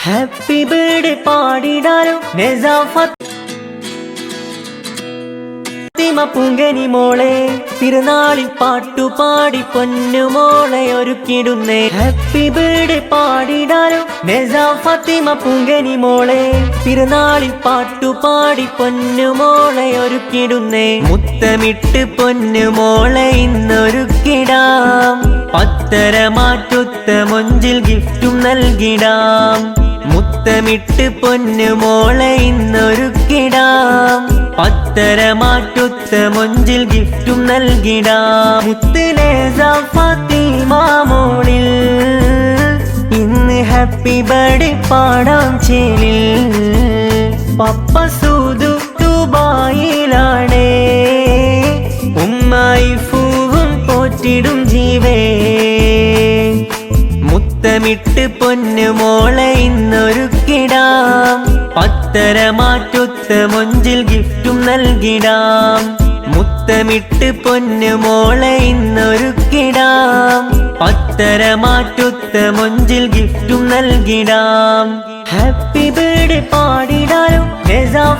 Happy birthday പാടിടാലോ നെസാഫത്ത് പൂങ്കനി മോളെ തിരുനാളിൽ പാട്ടുപാടി പൊന്നു മോളെ ഒരുക്കിടുന്നേ. ഹാപ്പി ബർത്ത്ഡേ പാടിടാലോ നെസാ ഫാത്തിമ പൂങ്കനി മോളെ തിരുനാളിൽ പാട്ടുപാടി പൊന്നു മോളെ ഒരുക്കിടുന്നേ. മുത്തമിട്ട് പൊന്നു മോളെ ഇന്നൊരുക്കിടാം. പത്തര മാറ്റുത്ത മൊഞ്ചിൽ ഗിഫ്റ്റും നൽകിടാം. മുത്തമിട്ട് പൊന്നു മോളെ ഇന്നൊരുക്കിടാം. പത്തര മാറ്റുത്ത ഹാപ്പി ബർത്ത്ഡേ പാടാം ചേലിൽ. പപ്പ സൂതു ദുബായിലാണേ ഉമ്മായി ഫൂവും പോറ്റിടും ജീവേ. മുത്തമിട്ട് പൊന്നു മോളെ ഇന്നൊരുക്കിടാം. പത്തര മാറ്റൊത്ത മൊഞ്ചിൽ ഗിഫ്റ്റും നൽകിടാം. മുത്തമിട്ട് പൊന്നു മോളെ ഇന്നൊരുക്കിടാം. പത്തര മാറ്റുത്ത മൊഞ്ചിൽ ഗിഫ്റ്റും നൽകിടാം. ഹാപ്പി ബർത്ത്ഡേ പാടിടാലും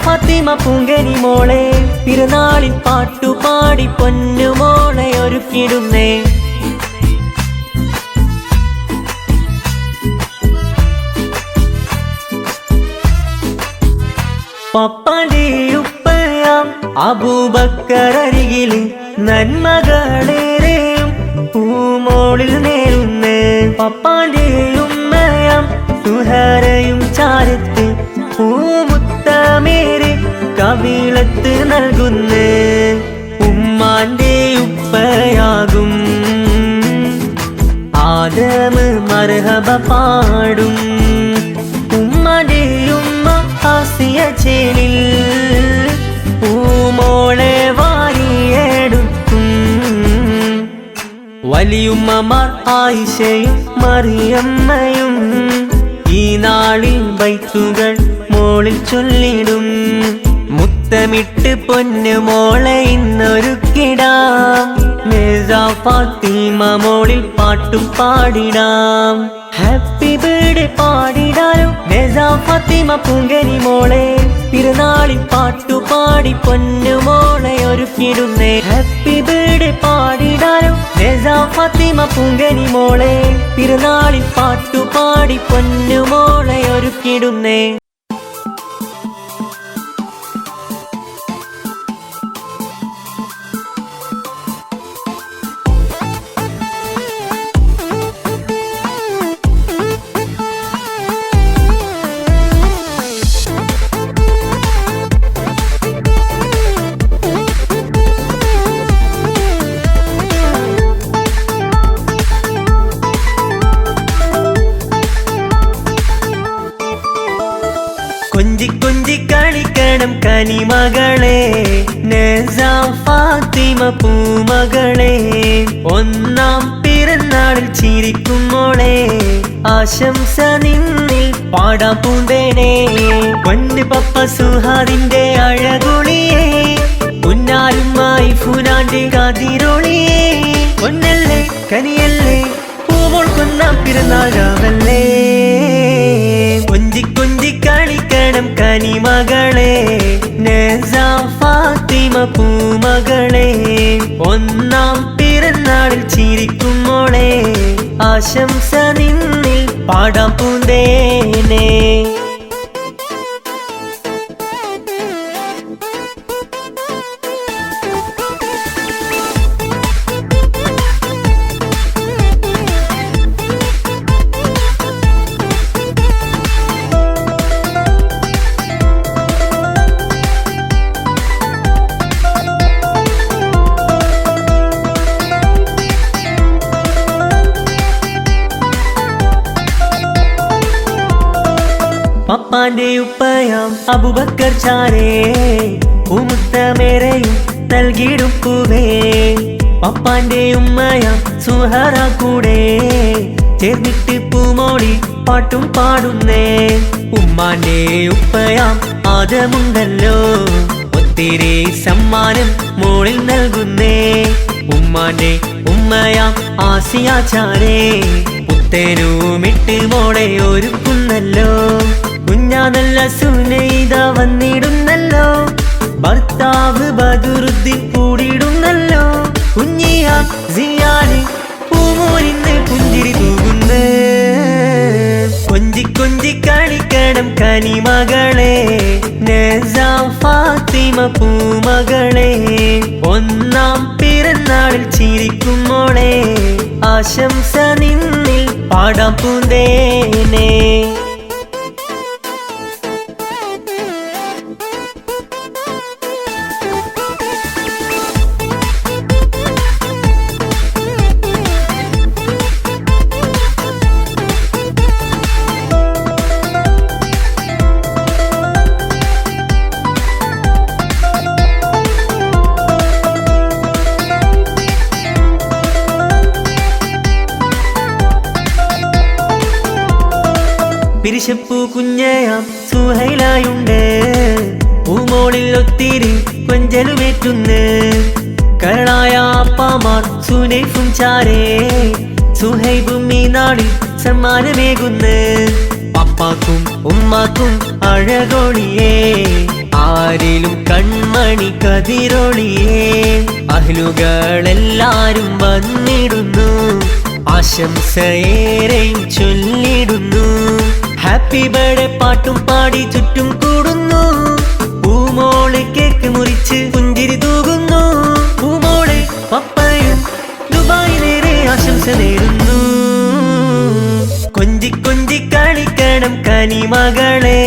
ഫാത്തിമ പൂങ്കനി മോളെ തിരുനാളിൽ പാട്ടുപാടി പൊന്നു മോളെ ഒരുക്കിടുന്നേ. പപ്പാന്റെ ഉപ്പയാം അബൂബക്കർ അരികിൽ നന്മകളേറെയും പൂമോളിൽ നേരുന്ന്. പപ്പാന്റെ ഉമ്മയാം സുഹരയും ചാരത്ത് പൂമുത്തമേര് കവിളത്ത് നൽകുന്ന്. ഉമ്മാന്റെ ഉപ്പയാകും. ആദമ് മർഹബ പാടും. ഉമ്മാന്റെ ഉമ്മ ആസിയ ചേലിൽ വലിയുമ്മമാർ ആയിഷയും മറിയമ്മയും ഈ നാളിൽ ബൈത്തുകൾ മോളിൽ ചൊല്ലിടും. മുത്തമിട്ട് പൊന്നു മോളെ ഇന്നൊരുക്കിടാം. മേസാ ഫാത്തിമ മോളിൽ പാട്ടും പാടിടാം. ഹാപ്പി ബർത്ത്ഡേ പാടിടാലോ മേസാ ഫത്തിമ പൂങ്കനി മോളെ. പാട്ടു പാടി പൊന്നു മോളെ ഒരുക്കിടുന്നേ. ഹാപ്പി ബർത്ത്ഡേ പാടിടാലോ മേസാ ഫത്തിമ പൂങ്കനി മോളെ. പാട്ടു പാടി പൊന്നു മോളെ ഒരുക്കിടുന്നേ. കനിമകളെ നെസാം ഫാത്തിമ പൂമകളെ ഒന്നാം പിറന്നാളിൽ ചിരിക്കും മോളെ ആശംസ നിന്നിൽ പാടാം പൂന്തേനെ പണ്ട് പപ്പ സുഹാദിന്റെ അഴകുളിയെ ഉന്നാരുമായി ഫുനാന്റെ കാതിരൊളിയേ ഒന്നല്ലേ കനിയല്ലേ പൂവോൾ കൊന്നാം പിറന്നാഴാവല്ലേ കനിമകളെ നസാ ഫാത്തിമ പൂമകളെ ഒന്നാം പിറന്നാളിൽ ചിരിക്കും മോളെ ആശംസ നിന്നിൽ പാടാം പൂന്തേനെ. പപ്പാന്റെ ഉപ്പയാം അബുബക്കർ ചാരേ ഉമുത്തമേരെയും നൽകിയിടുക്കുവേ പൂവേ. പപ്പാന്റെ ഉമ്മയാം സുഹറ കൂടെ. ചേർന്നിട്ട് പൂമോളി പാട്ടും പാടുന്നേ. ഉമ്മാന്റെ ഉപ്പയാം ആദമുണ്ടല്ലോ. ഒത്തിരി സമ്മാനം മോളിൽ നൽകുന്നേ. ഉമ്മാന്റെ ഉമ്മയാം ആസിയാചാരേ പുത്തനുമിട്ട് മോളെ ഒരുക്കുന്നല്ലോ. കുഞ്ഞാ നല്ല സുനൈത വന്നിടുന്നല്ലോ. ഭർത്താവ് ബദുറുദ്ദീൻ കൂടിയിടുന്നല്ലോ. കുഞ്ഞിയ സിയാന് പൂമോനിന്ന് പുഞ്ചിരി തൂകുന്ന്. കൊഞ്ചി കൊഞ്ചി കളിക്കണം കനിമകളെ. മകളെ ഫാത്തിമ പൂമകളെ. ഒന്നാം പിറന്നാളിൽ ചിരിക്കും മോളെ. ആശംസ നിന്നിൽ പാടാം പൂന്തേനെ. കുഞ്ഞയാം സുഹൈലായുണ്ട് പൂമോളിൽ ഒത്തിരി കൊഞ്ചലുമേറ്റുന്ന്. കരളായ അപ്പാമാർ സുനൈഫും ചാരേ സുഹൈബും ഈ നാടിൽ സമ്മാനമേകുന്ന്. പപ്പാക്കും ഉമ്മാക്കും അഴകൊളിയേ ആരിലും കൺമണി കതിരൊളിയേ അഹ്ലുകളെല്ലാരും വന്നിടുന്നു ആശംസയേറെയും ചൊല്ലിടുന്നു. ഹാപ്പി ബർത്ത്ഡേ പാട്ടും പാടി ചുറ്റും കൂടുന്നു. പൂമോളെ കേക്ക് മുറിച്ച് പുഞ്ചിരി തൂകുന്നു. പൂമോളെ പപ്പയും ദുബായിലേറെ ആശംസ നേരുന്നു. കൊഞ്ചി കൊഞ്ചി കളിക്കണം കനി മകളെ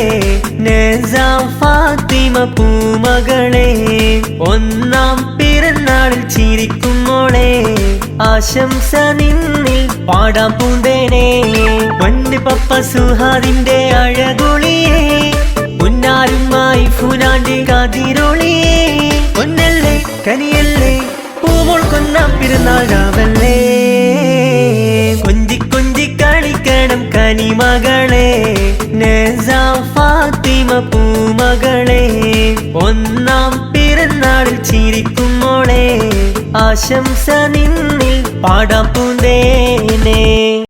ഫാത്തിമ പൂമകളെ. ഒന്നാം പിറന്നാളിൽ ചിരിക്കും മോളെ. ആശംസ നിന്നിൽ പാടാം പൂന്തേനെ. വണ്ടി പപ്പ സുഹാദിന്റെ അഴകുളിയേ. പുന്നാരുമായി ഫുനാണ്ടി കതിരൊളിയേ. പൊന്നല്ലേ കനിയല്ലേ പൂമോൾ കൊന്ന പിറന്നാൾ കൊഞ്ചി കൊഞ്ചി കളിക്കണം കനിമകളെ. മകളെ ഫാത്തിമ പൂമകളെ. ഒന്നാം ആശംസ നിന്നിൽ പാടാം പൂന്തേനെ.